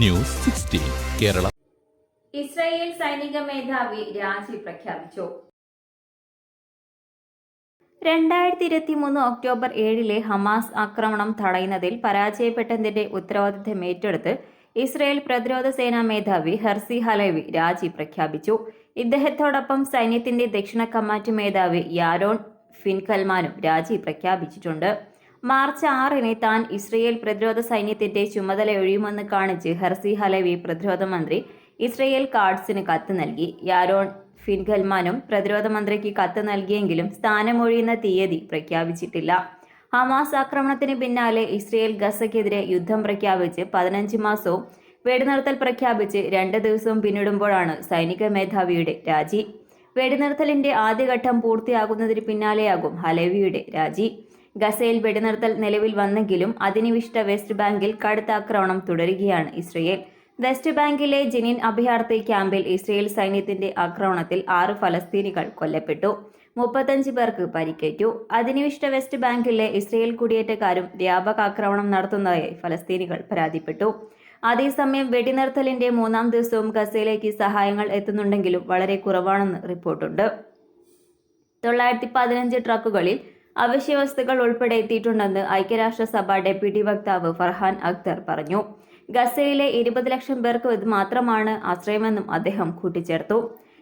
News sixteen Kerala. Israel സൈനിക മേധാവി രാജി പ്രഖ്യാപിച്ചു. രണ്ടായിരത്തി ഇരുപത്തി മൂന്ന് ഒക്ടോബർ ഏഴിലെ ഹമാസ് ആക്രമണം തടയുന്നതിൽ പരാജയപ്പെട്ടതിന്റെ ഉത്തരവാദിത്തം ഏറ്റെടുത്ത് ഇസ്രായേൽ പ്രതിരോധ സേനാ മേധാവി ഹർസി ഹലേവി രാജി പ്രഖ്യാപിച്ചു. ഇദ്ദേഹത്തോടൊപ്പം സൈന്യത്തിന്റെ ദക്ഷിണ കമാൻഡ് മേധാവി യാരോൺ ഫിൻകൽമാനും രാജി പ്രഖ്യാപിച്ചിട്ടുണ്ട്. മാർച്ച് ആറിന് താൻ ഇസ്രയേൽ പ്രതിരോധ സൈന്യത്തിന്റെ ചുമതല ഒഴിയുമെന്ന് കാണിച്ച് ഹർസി ഹലവി പ്രതിരോധ മന്ത്രി ഇസ്രയേൽ കാർഡ്സിന് കത്ത് നൽകി. യാരോൺ ഫിൻഖൽമാനും പ്രതിരോധ മന്ത്രിക്ക് കത്ത് നൽകിയെങ്കിലും സ്ഥാനമൊഴിയുന്ന തീയതി പ്രഖ്യാപിച്ചിട്ടില്ല. ഹമാസ് ആക്രമണത്തിന് പിന്നാലെ ഇസ്രയേൽ ഗസയ്ക്കെതിരെ യുദ്ധം പ്രഖ്യാപിച്ച് പതിനഞ്ച് മാസവും വെടിനിർത്തൽ പ്രഖ്യാപിച്ച് രണ്ട് ദിവസവും പിന്നിടുമ്പോഴാണ് സൈനിക മേധാവിയുടെ രാജി. വെടിനിർത്തലിന്റെ ആദ്യഘട്ടം പൂർത്തിയാകുന്നതിന് പിന്നാലെയാകും ഹലേവിയുടെ രാജി. ഗസയിൽ വെടിനിർത്തൽ നിലവിൽ വന്നെങ്കിലും അധിനിവിഷ്ട വെസ്റ്റ് ബാങ്കിൽ കടുത്ത ആക്രമണം തുടരുകയാണ് ഇസ്രയേൽ. വെസ്റ്റ് ബാങ്കിലെ ജനിൻ അഭയാർത്ഥി ക്യാമ്പിൽ ഇസ്രയേൽ സൈന്യത്തിന്റെ ആക്രമണത്തിൽ ആറ് ഫലസ്തീനികൾ കൊല്ലപ്പെട്ടു. മുപ്പത്തഞ്ച് പേർക്ക് പരിക്കേറ്റു. അധിനിവിഷ്ട വെസ്റ്റ് ബാങ്കിലെ ഇസ്രയേൽ കുടിയേറ്റക്കാരും വ്യാപക ആക്രമണം നടത്തുന്നതായി ഫലസ്തീനികൾ പരാതിപ്പെട്ടു. അതേസമയം വെടിനിർത്തലിന്റെ മൂന്നാം ദിവസവും ഗസയിലേക്ക് സഹായങ്ങൾ എത്തുന്നുണ്ടെങ്കിലും വളരെ കുറവാണെന്ന് റിപ്പോർട്ടുണ്ട്. തൊള്ളായിരത്തി പതിനഞ്ച് ട്രക്കുകളിൽ അവശ്യവസ്തുക്കൾ ഉൾപ്പെടെ എത്തിയിട്ടുണ്ടെന്ന് ഐക്യരാഷ്ട്രസഭ ഡെപ്യൂട്ടി വക്താവ് ഫർഹാൻ അക്തർ പറഞ്ഞു. ഗസയിലെ ഇരുപത് ലക്ഷം പേർക്ക് ഇത് മാത്രമാണ് ആശ്രയമെന്നും അദ്ദേഹം കൂട്ടിച്ചേർത്തു.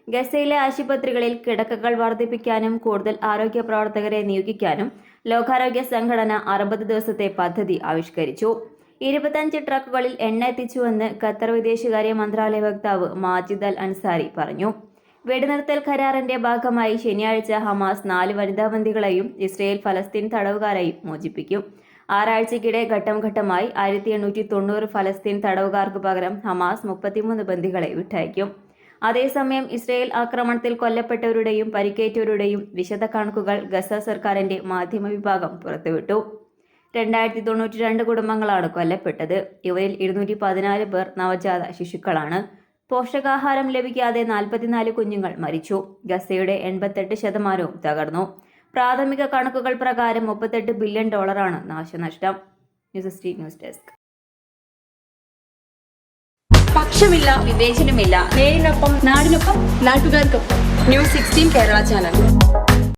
ഗസയിലെ ആശുപത്രികളിൽ കിടക്കകൾ വർദ്ധിപ്പിക്കാനും കൂടുതൽ ആരോഗ്യ പ്രവർത്തകരെ നിയോഗിക്കാനും ലോകാരോഗ്യ സംഘടന അറുപത് ദിവസത്തെ പദ്ധതി ആവിഷ്കരിച്ചു. ഇരുപത്തഞ്ച് ട്രക്കുകളിൽ എണ്ണ എത്തിച്ചുവെന്ന് ഖത്തർ വിദേശകാര്യ മന്ത്രാലയ വക്താവ് മാജിദ് അൽ അൻസാരി പറഞ്ഞു. വെടിനിർത്തൽ കരാറിന്റെ ഭാഗമായി ശനിയാഴ്ച ഹമാസ് നാല് വനിതാ ബന്ദികളെയും ഇസ്രയേൽ ഫലസ്തീൻ തടവുകാരെയും മോചിപ്പിക്കും. ആറാഴ്ചയ്ക്കിടെ ഘട്ടം ഘട്ടമായി ആയിരത്തി എണ്ണൂറ്റി തൊണ്ണൂറ് ഫലസ്തീൻ തടവുകാർക്ക് പകരം ഹമാസ് മുപ്പത്തിമൂന്ന് ബന്ദികളെ വിട്ടയക്കും. അതേസമയം ഇസ്രയേൽ ആക്രമണത്തിൽ കൊല്ലപ്പെട്ടവരുടെയും പരിക്കേറ്റവരുടെയും വിശദ കണക്കുകൾ ഗസ സർക്കാരിന്റെ മാധ്യമ വിഭാഗം പുറത്തുവിട്ടു. രണ്ടായിരത്തി തൊണ്ണൂറ്റി രണ്ട് കുടുംബങ്ങളാണ് കൊല്ലപ്പെട്ടത്. ഇവരിൽ ഇരുന്നൂറ്റി പതിനാല് പേർ നവജാത ശിശുക്കളാണ്. പോഷകാഹാരം ലഭിക്കാതെ നാൽപ്പത്തിനാല് കുഞ്ഞുങ്ങൾ മരിച്ചു. ഗസയുടെ എൺപത്തെട്ട് ശതമാനവും തകർന്നു. പ്രാഥമിക കണക്കുകൾ പ്രകാരം മുപ്പത്തെട്ട് ബില്യൺ ഡോളറാണ് നാശനഷ്ടം. News news desk. പക്ഷമില്ല വിവേചനമില്ല. നേരിനൊപ്പം നാടിനൊപ്പം നാട്ടുകാർക്കൊപ്പം. News sixteen Kerala channel.